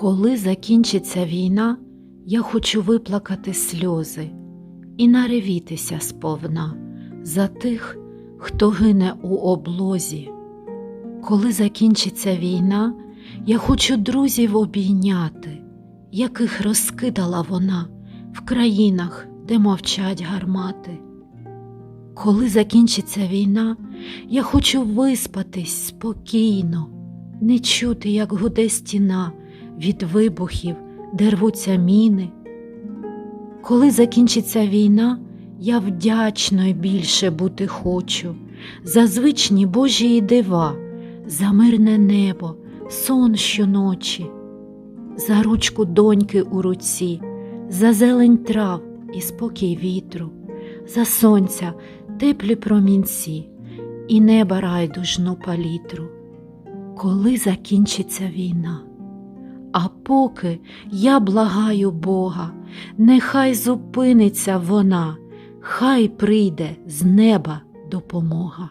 Коли закінчиться війна, я хочу виплакати сльози і наревітися сповна за тих, хто гине у облозі. Коли закінчиться війна, я хочу друзів обійняти, яких розкидала вона в країнах, де мовчать гармати. Коли закінчиться війна, я хочу виспатись спокійно, не чути, як гуде стіна від вибухів, де рвуться міни. Коли закінчиться війна, я вдячною більше бути хочу за звичні Божі дива, за мирне небо, сон щоночі, за ручку доньки у руці, за зелень трав і спокій вітру, за сонця теплі промінці і неба райдужну палітру. Коли закінчиться війна? А поки я благаю Бога, нехай зупиниться вона, хай прийде з неба допомога.